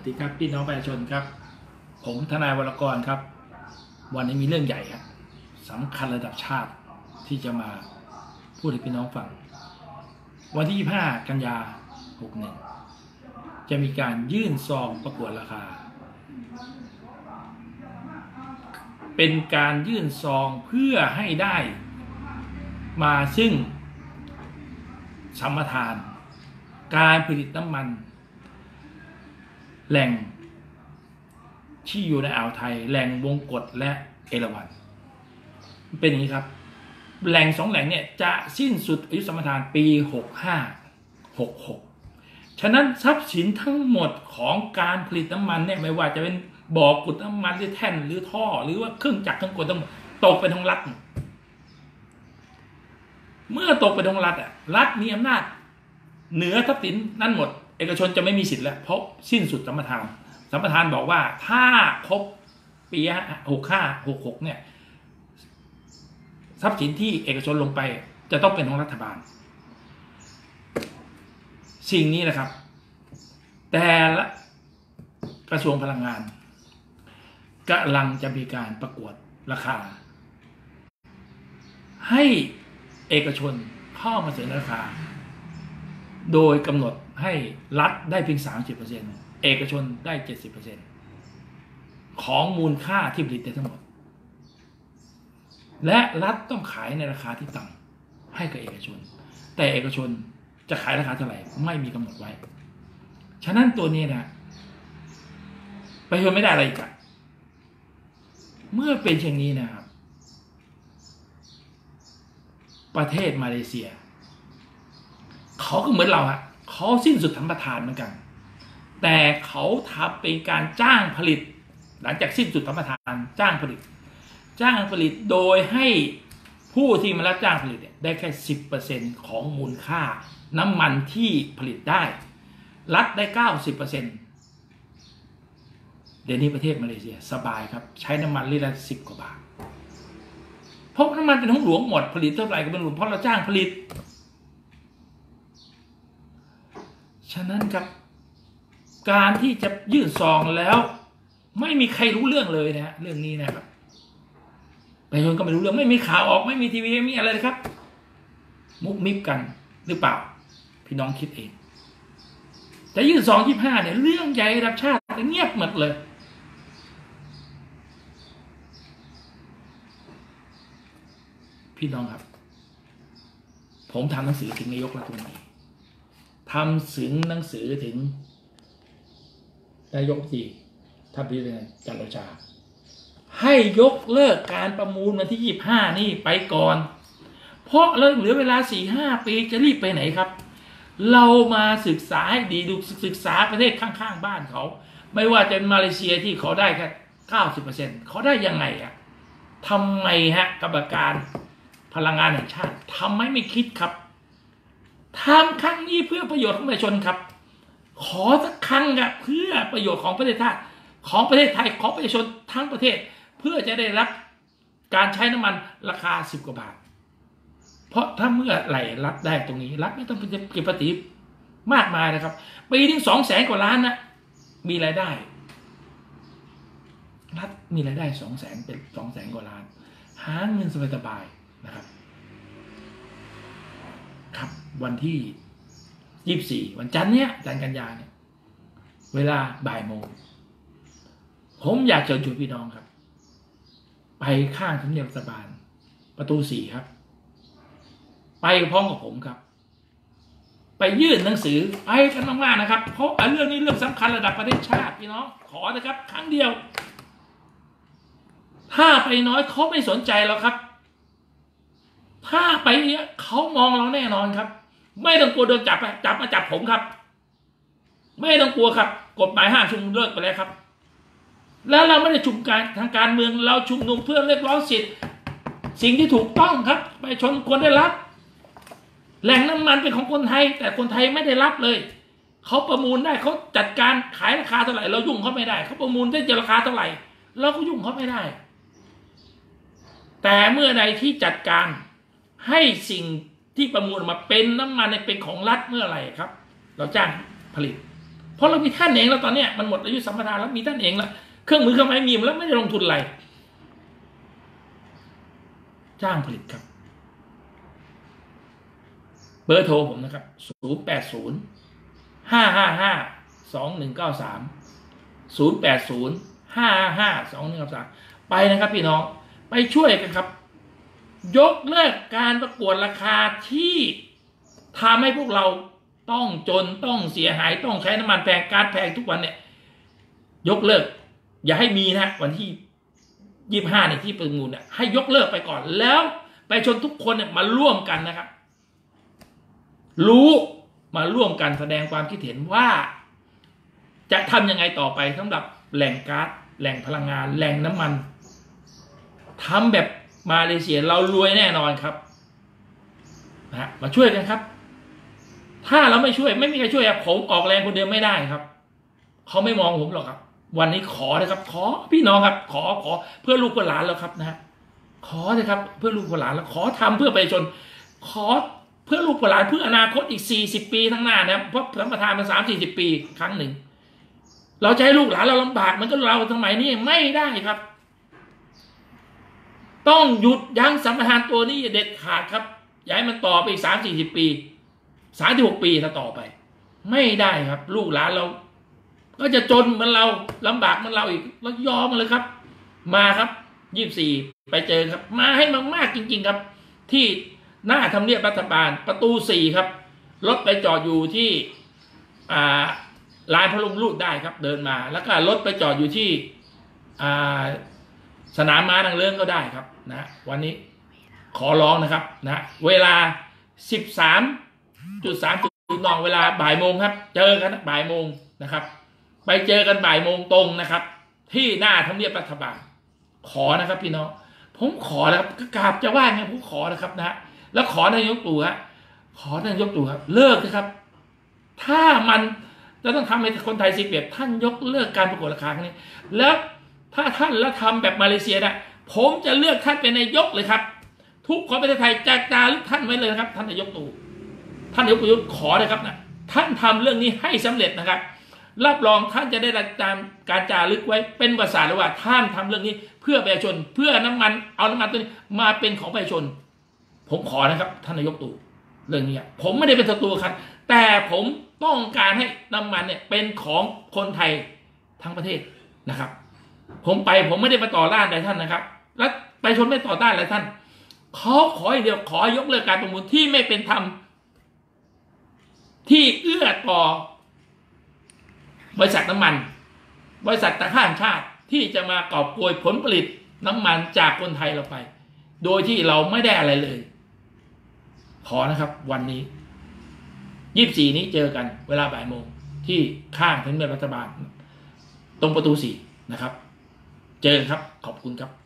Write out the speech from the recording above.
วัสดีครับพี่น้องประชาชนครับ ผมทนายวรกรครับ วันนี้มีเรื่องใหญ่ครับสำคัญระดับชาติที่จะมาพูดให้พี่น้องฟัง วันที่ 25 กันยา 61 จะมีการยื่นซองประกวดราคา เป็นการยื่นซองเพื่อให้ได้มาซึ่งสัมปทาน การผลิตน้ำมัน แหล่งที่อยู่ในอ่าวไทย แหล่งวงกฏและเอราวัณเป็นอย่างนี้ครับ แหล่งสองแหล่งเนี่ยจะสิ้นสุดอายุสมปทานปี 65 66 ฉะนั้นทรัพย์สินทั้งหมดของการผลิตน้ำมันเนี่ยไม่ว่าจะเป็นบ่อกุดน้ำมันหรือแท่นหรือท่อ หรือว่าเครื่องจักรเครื่องกลทั้งหมดตกเป็นของรัฐ เมื่อตกเป็นของรัฐอะรัฐมีอำนาจ เหนือทรัพย์สินนั่นหมด เอกชนจะไม่มีสิทธิ์แล้วเพราะสิ้นสุดสัมปทานสัมปทานบอกว่าถ้าครบปีหกห้าหกหกเนี่ย ทรัพย์สินที่เอกชนลงไปจะต้องเป็นของรัฐบาล สิ่งนี้นะครับ แต่ละกระทรวงพลังงานกำลังจะมีการประกวดราคา ให้เอกชนเข้ามาเสนอราคา โดยกำหนด ให้รัฐได้เพียง 30%เอกชนได้ 70%ของมูลค่าที่ผลิตได้ทั้งหมด และรัฐต้องขายในราคาที่ต่ำให้กับเอกชน แต่เอกชนจะขายราคาเท่าไหร่ไม่มีกำหนดไว้ ฉะนั้นตัวนี้นะประชาชนไม่ได้อะไรอีกอะเมื่อเป็นเช่นนี้นะครับ ประเทศมาเลเซีย เขาก็เหมือนเราฮะ เขาสิ้นสุดสัมปทานเหมือนกัน แต่เขาทำเป็นการจ้างผลิต หลังจากสิ้นสุดสัมปทานจ้างผลิต จ้างผลิตโดยให้ผู้ที่มารับจ้างผลิตได้แค่สิบเปอร์เซ็นของมูลค่าน้ำมันที่ผลิตได้ รัฐได้เก้าสิบเปอร์เซ็นเดี๋ยวนี้ประเทศมาเลเซียสบายครับ ใช้น้ำมันลิตรละสิบกว่าบาทเพราะน้ำมันเป็นของหลวงหมดผลิตเท่าไหร่ก็เป็นหลวงเพราะเราจ้างผลิต ฉะนั้นครับ การที่จะยื่นซองแล้ว ไม่มีใครรู้เรื่องเลยนะเรื่องนี้นะครับประชาชนก็ไม่รู้เรื่องไม่มีข่าวออกไม่มีทีวีไม่มีอะไรเลยครับ มุกมิบกันหรือเปล่า พี่น้องคิดเองแต่ยื่นซองยี่ห้าเนี่ยเรื่องใหญ่ระดับชาติเงียบหมดเลย พี่น้องครับ ผมทำหนังสือถึงนายกรัฐมนตรี ทำสึงหนังสือถึงนายกจีท่านพิจารณาจันโอชา ให้ยกเลิกการประมูลวันที่ยี่ห้านี่ไปก่อน เพราะเราเหลือเวลาสี่ห้าปีจะรีบไปไหนครับ เรามาศึกษาให้ดีดูศึกษาประเทศข้างๆบ้านเขา ไม่ว่าจะเป็นมาเลเซียที่เขาได้แค่เก้าสิบเปอร์เซ็นเขาได้ยังไงอะทำไมฮะกรรมการพลังงานแห่งชาติทำไมไม่คิดครับ ทำครั้งนี้เพื่อประโยชน์ของประชาชนครับ ขอสักครั้งครับเพื่อประโยชน์ของประเทศชาติของประเทศไทยของประชาชนทั้งประเทศเพื่อจะได้รับการใช้น้ำมันราคาสิบกว่าบาท เพราะถ้าเมื่อไหร่รัฐได้ตรงนี้ รัฐไม่ต้องเก็บภาษีมากมายนะครับปีนึงสองแสนกว่าล้านนะมีรายได้ รัฐมีรายได้สองแสนเป็นสองแสนกว่าล้าน หาเงินสบายๆนะครับ วันที่ยี่บสี่วันจันทร์เนี้ยจันทร์กันยาเนี่ย เวลาบ่ายโมง ผมอยากเชิญชวนพี่น้องครับ ไปข้างทำเนียบรัฐบาล ประตูสี่ครับ ไปพร้อมกับผมครับ ไปยื่นหนังสือไปกันมากๆนะครับ เพราะเรื่องนี้เรื่องสำคัญระดับประเทศชาติพี่น้องขอนะครับ ครั้งเดียว ถ้าไปน้อยเขาไม่สนใจแล้วครับ ถ้าไปเนี้ยเขามองเราแน่นอนครับ ไม่ต้องกลัวโดนจับไปจับมาจับผมครับ ไม่ต้องกลัวครับ กฎหมายห้ามชุมนุมเลิกไปแล้วครับ แล้วเราไม่ได้ชุมการทางการเมืองเราชุมนุมเพื่อเรียกร้องสิทธิ์สิ่งที่ถูกต้องครับไปชนควรได้รับ แหล่งน้ำมันเป็นของคนไทย แต่คนไทยไม่ได้รับเลยเขาประมูลได้เขาจัดการขายราคาเท่าไหร่เรายุ่งเขาไม่ได้เขาประมูลได้จะราคาเท่าไหร่เราก็ยุ่งเขาไม่ได้ แต่เมื่อใดที่จัดการให้สิ่ง ที่ประมูลมาเป็นน้ำมันเป็นของรัฐเมื่อไหร่ครับ เราจ้างผลิต เพราะเรามีท่านเองแล้วตอนเนี้ยมันหมดอายุสัมปทานแล้วมีท่านเองแล้วเครื่องมือเครื่องไม้มีหมดแล้วไม่ได้ลงทุนอะไรจ้างผลิตครับ เบอร์โทรผมนะครับ 0 8 0 5 5 5 2 1 9 3 0 8 0 5 5 2 1 9 3 ไปนะครับพี่น้องไปช่วยกันครับ ยกเลิกการประกวดราคาที่ทำให้พวกเราต้องจนต้องเสียหายต้องใช้น้ำมันแพงการแพงทุกวันเนี่ย ยกเลิก อย่าให้มีนะวันที่ยี่ห้าในที่ประมูลเนี่ยให้ยกเลิกไปก่อนแล้วไปชนทุกคนเนี่ยมาร่วมกันนะครับ รู้มาร่วมกันแสดงความคิดเห็นว่า จะทำยังไงต่อไปสำหรับแหล่งก๊าซแหล่งพลังงาน แหล่งน้ำมันทำแบบ มาเลเซียเรารวยแน่นอนครับนะมาช่วยกันครับ ถ้าเราไม่ช่วยไม่มีใครช่วยผมออกแรงคนเดียวไม่ได้ครับเขาไม่มองผมหรอกครับ วันนี้ขอนะครับ ขอพี่น้องครับ ขอขอเพื่อลูกเพื่อหลานแล้วครับนะ ขอเลยครับ เพื่อลูกเพื่อหลานแล้วขอทำเพื่อประชาชนขอเพื่อลูกเพื่อหลานเพื่ออนาคตอีกสี่สิบปีข้างหน้านะครับเพราะสัมปทานมาสามสี่สิบปีครั้งหนึ่ง เราจะให้ลูกหลานเราลำบากมันก็เราสมัยนี้ไม่ได้ครับ ต้องหยุดยั้งสัมปทานตัวนี้เด็ดขาดครับย่าให้มันต่อไปอีกสามสี่สิบปีสามที่หกปีถ้าต่อไป ไม่ได้ครับ ลูกหลานเรา ก็จะจนเหมือนเราลำบากเหมือนเราอีกแล้วยอมมาเลยครับ มาครับยี่สิบสี่ไปเจอครับ มาให้มากๆจริง ๆครับ ที่หน้าทำเนียบรัฐบาลประตูสี่ครับรถไปจอดอยู่ที่อ่าลานพระลงรูดได้ครับ เดินมา แล้วก็รถไปจอดอยู่ที่อ่า สนามม้าดังเลื่องก็ได้ครับนะวันนี้ขอร้องนะครับนะเวลาสิบสามจุดสามจุดนองเวลาบ่ายโมงครับ เจอกันบ่ายโมงนะครับ ไปเจอกันบ่ายโมงตรงนะครับ ที่หน้าทำเนียบรัฐบาลขอนะครับพี่น้องผมขอนะครับกราบจะว่าไงผมขอนะครับนะฮะแล้วขอนายกตู่ฮะขอนายกตู่ครับ เลิกนะครับ ถ้ามันจะต้องทำให้คนไทยสิเปียบท่านยกเลิกการประกวดราคาครั้งนี้ แล้ว ถ้าท่านล้วทำแบบมาเลเซียนะผมจะเลือกท่านเป็นนายกเลยครับ ทุกคนประเทศไทยจะจารึกท่านไว้เลยนะครับ ท่านนายกตู่ท่านนายกประยุทธ์ขอนะครับนะท่านทำเรื่องนี้ให้สำเร็จนะครับ รับรองท่านจะได้รับการการจารึกไว้เป็นภาษาเลยว่าท่านทำเรื่องนี้เพื่อประชาชนเพื่อน้ำมันเอาน้ำมันตัวนี้มาเป็นของประชาชน ผมขอนะครับ ท่านนายกตู่เรื่องนี้ผมไม่ได้เป็นศัตรูครับ แต่ผมต้องการให้น้ำมันเนี่ยเป็นของคนไทยทั้งประเทศนะครับ ผมไปผมไม่ได้มาต่อต้านอะไรท่านนะครับ และไปชนไม่ต่อต้านอะไรท่านเขาขออย่างเดียวขอยกเลิกการประมูลที่ไม่เป็นธรรมที่เอื้อต่อบริษัทน้ำมัน บริษัทตะข้ามชาติที่จะมากอบโกยผลผลิตน้ำมันจากคนไทยเราไป โดยที่เราไม่ได้อะไรเลย ขอนะครับวันนี้ยี่สี่นี้เจอกันเวลาบ่ายโมงที่ข้างทำเนียบรัฐบาล ตรงประตูสี่นะครับ เจอครับขอบคุณครับ